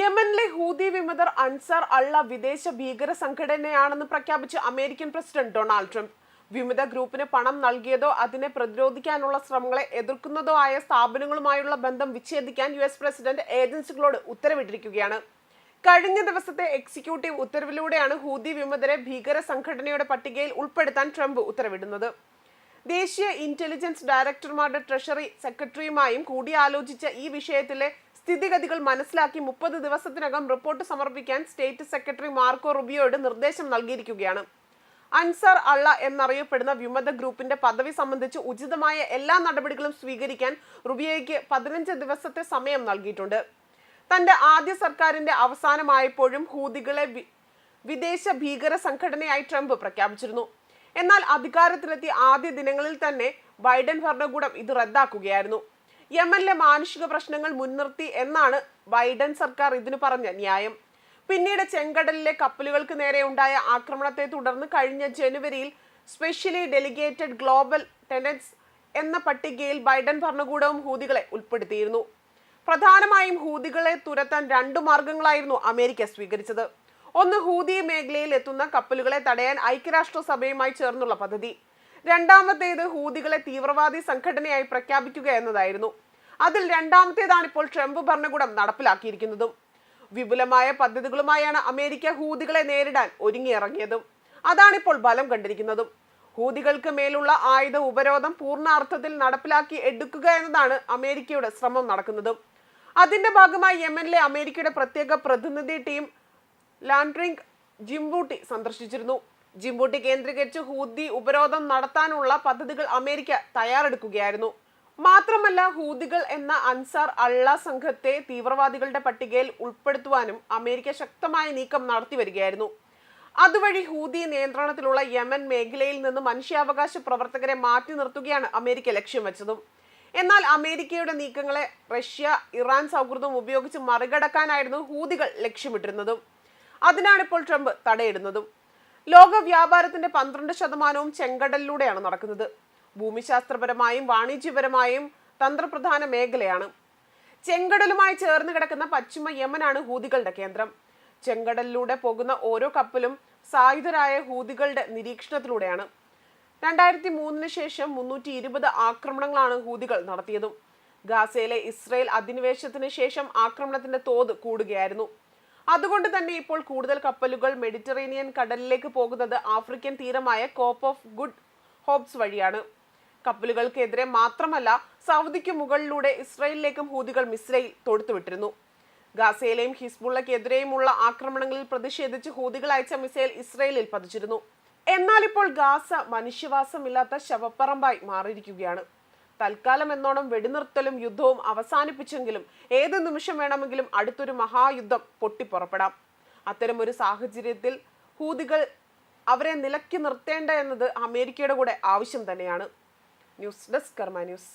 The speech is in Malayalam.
യമനിലെ ഹൂതി വിമതർ അൻസാർ അള്ള വിദേശ ഭീകര സംഘടനയാണെന്ന് പ്രഖ്യാപിച്ച് അമേരിക്കൻ പ്രസിഡന്റ് ഡൊണാൾഡ് ട്രംപ്. വിമത ഗ്രൂപ്പിന് പണം നൽകിയതോ അതിനെ പ്രതിരോധിക്കാനുള്ള ശ്രമങ്ങളെ എതിർക്കുന്നതോ ആയ സ്ഥാപനങ്ങളുമായുള്ള ബന്ധം വിച്ഛേദിക്കാൻ യു എസ് പ്രസിഡന്റ് ഏജൻസികളോട് ഉത്തരവിട്ടിരിക്കുകയാണ്. കഴിഞ്ഞ ദിവസത്തെ എക്സിക്യൂട്ടീവ് ഉത്തരവിലൂടെയാണ് ഹൂതി വിമതരെ ഭീകര സംഘടനയുടെ പട്ടികയിൽ ഉൾപ്പെടുത്താൻ ട്രംപ് ഉത്തരവിടുന്നത്. ദേശീയ ഇന്റലിജൻസ് ഡയറക്ടർമാരുടെ ട്രഷറി സെക്രട്ടറിയുമായും കൂടിയാലോചിച്ച ഈ വിഷയത്തിലെ സ്ഥിതിഗതികൾ മനസ്സിലാക്കി മുപ്പത് ദിവസത്തിനകം റിപ്പോർട്ട് സമർപ്പിക്കാൻ സ്റ്റേറ്റ് സെക്രട്ടറി മാർക്കോ റുബിയോയോട് നിർദ്ദേശം നൽകിയിരിക്കുകയാണ്. അൻസാർ അള്ള എന്നറിയപ്പെടുന്ന വിമത ഗ്രൂപ്പിന്റെ പദവി സംബന്ധിച്ച് ഉചിതമായ എല്ലാ നടപടികളും സ്വീകരിക്കാൻ റുബിയോയ്ക്ക് പതിനഞ്ച് ദിവസത്തെ സമയം നൽകിയിട്ടുണ്ട്. തന്റെ ആദ്യ സർക്കാരിന്റെ അവസാനമായപ്പോഴും ഹൂതികളെ വിദേശ ഭീകര സംഘടനയായി ട്രംപ് പ്രഖ്യാപിച്ചിരുന്നു. എന്നാൽ അധികാരത്തിലെത്തിയ ആദ്യ ദിനങ്ങളിൽ തന്നെ ബൈഡൻ ഭരണകൂടം ഇത് റദ്ദാക്കുകയായിരുന്നു. യമനിലെ മാനുഷിക പ്രശ്നങ്ങൾ മുൻനിർത്തി എന്നാണ് ബൈഡൻ സർക്കാർ ഇതിനു പറഞ്ഞ ന്യായം. പിന്നീട് ചെങ്കടലിലെ കപ്പലുകൾക്ക് നേരെ ഉണ്ടായ ആക്രമണത്തെ തുടർന്ന് കഴിഞ്ഞ ജനുവരിയിൽ സ്പെഷ്യലി ഡെലിഗേറ്റഡ് ഗ്ലോബൽ ടെനൻസ് എന്ന പട്ടികയിൽ ബൈഡൻ ഭരണകൂടവും ഹൂതികളെ ഉൾപ്പെടുത്തിയിരുന്നു. പ്രധാനമായും ഹൂതികളെ തുരത്താൻ രണ്ടു മാർഗങ്ങളായിരുന്നു അമേരിക്ക സ്വീകരിച്ചത്. ഒന്ന് ഹൂതി മേഖലയിൽ എത്തുന്ന കപ്പലുകളെ തടയാൻ ഐക്യരാഷ്ട്രസഭയുമായി ചേർന്നുള്ള പദ്ധതി. രണ്ടാമത്തേത് ഹൂതികളെ തീവ്രവാദി സംഘടനയായി പ്രഖ്യാപിക്കുക എന്നതായിരുന്നു. അതിൽ രണ്ടാമത്തേതാണ് ഇപ്പോൾ ട്രംപ് ഭരണകൂടം നടപ്പിലാക്കിയിരിക്കുന്നതും. വിപുലമായ പദ്ധതികളുമായാണ് അമേരിക്ക ഹൂതികളെ നേരിടാൻ ഒരുങ്ങിയിറങ്ങിയതും. അതാണിപ്പോൾ ബലം കണ്ടിരിക്കുന്നതും. ഹൂതികൾക്ക് മേലുള്ള ആയുധ ഉപരോധം പൂർണാർത്ഥത്തിൽ നടപ്പിലാക്കി എടുക്കുക എന്നതാണ് അമേരിക്കയുടെ ശ്രമം നടക്കുന്നതും. അതിന്റെ ഭാഗമായി യമനിലെ അമേരിക്കയുടെ പ്രത്യേക പ്രതിനിധി ടീം ലാൻഡ്രിങ് ജിംബൂട്ടി സന്ദർശിച്ചിരുന്നു. ജിംബൂട്ടി കേന്ദ്രീകരിച്ച് ഹൂതി ഉപരോധം നടത്താനുള്ള പദ്ധതികൾ അമേരിക്ക തയ്യാറെടുക്കുകയായിരുന്നു. മാത്രമല്ല ഹൂതികൾ എന്ന അൻസാർ അള്ള സംഘത്തെ തീവ്രവാദികളുടെ പട്ടികയിൽ ഉൾപ്പെടുത്തുവാനും അമേരിക്ക ശക്തമായ നീക്കം നടത്തി വരികയായിരുന്നു. അതുവഴി ഹൂതി നിയന്ത്രണത്തിലുള്ള യമൻ മേഖലയിൽ നിന്ന് മനുഷ്യാവകാശ പ്രവർത്തകരെ മാറ്റി നിർത്തുകയാണ് അമേരിക്ക ലക്ഷ്യം വെച്ചതും. എന്നാൽ അമേരിക്കയുടെ നീക്കങ്ങളെ റഷ്യ ഇറാൻ സൗഹൃദം ഉപയോഗിച്ച് മറികടക്കാനായിരുന്നു ഹൂതികൾ ലക്ഷ്യമിട്ടിരുന്നതും. അതിനാണിപ്പോൾ ട്രംപ് തടയിടുന്നതും. ലോക വ്യാപാരത്തിന്റെ പന്ത്രണ്ട് ശതമാനവും ചെങ്കടലിലൂടെയാണ് നടക്കുന്നത്. ഭൂമിശാസ്ത്രപരമായും വാണിജ്യപരമായും തന്ത്രപ്രധാന മേഖലയാണ്. ചെങ്കടലുമായി ചേർന്ന് കിടക്കുന്ന പശ്ചിമ യമനാണ് ഹൂതികളുടെ കേന്ദ്രം. ചെങ്കടലിലൂടെ പോകുന്ന ഓരോ കപ്പലും സായുധരായ ഹൂതികളുടെ നിരീക്ഷണത്തിലൂടെയാണ്. രണ്ടായിരത്തി മൂന്നിന് ശേഷം മുന്നൂറ്റി ഇരുപത് ആക്രമണങ്ങളാണ് ഹൂതികൾ നടത്തിയതും. ഗാസയിലെ ഇസ്രയേൽ അധിനിവേശത്തിന് ശേഷം ആക്രമണത്തിന്റെ തോത് കൂടുകയായിരുന്നു. അതുകൊണ്ട് തന്നെ ഇപ്പോൾ കൂടുതൽ കപ്പലുകൾ മെഡിറ്ററേനിയൻ കടലിലേക്ക് പോകുന്നത് ആഫ്രിക്കൻ തീരമായ കോപ്പ് ഓഫ് ഗുഡ് ഹോപ്സ് വഴിയാണ്. കപ്പലുകൾക്കെതിരെ മാത്രമല്ല സൗദിക്ക് മുകളിലൂടെ ഇസ്രയേലിലേക്കും ഹൂതികൾ മിസ്രൈൽ തൊടുത്തുവിട്ടിരുന്നു. ഗാസയിലെയും ഹിസ്ബുള്ളക്കെതിരെയുമുള്ള ആക്രമണങ്ങളിൽ പ്രതിഷേധിച്ച് ഹൂതികൾ അയച്ച മിസൈൽ ഇസ്രയേലിൽ പതിച്ചിരുന്നു. എന്നാൽ ഇപ്പോൾ ഗാസ മനുഷ്യവാസമില്ലാത്ത ശവപ്പറമ്പായി മാറിയിരിക്കുകയാണ്. തൽക്കാലം എന്നോണം വെടിനിർത്തലും യുദ്ധവും അവസാനിപ്പിച്ചെങ്കിലും ഏത് നിമിഷം വേണമെങ്കിലും അടുത്തൊരു മഹായുദ്ധം പൊട്ടിപ്പുറപ്പെടാം. അത്തരം ഒരു സാഹചര്യത്തിൽ ഹൂതികൾ അവരെ നിലക്കി നിർത്തേണ്ട എന്നത് അമേരിക്കയുടെ കൂടെ ആവശ്യം തന്നെയാണ്. News desk Karma news.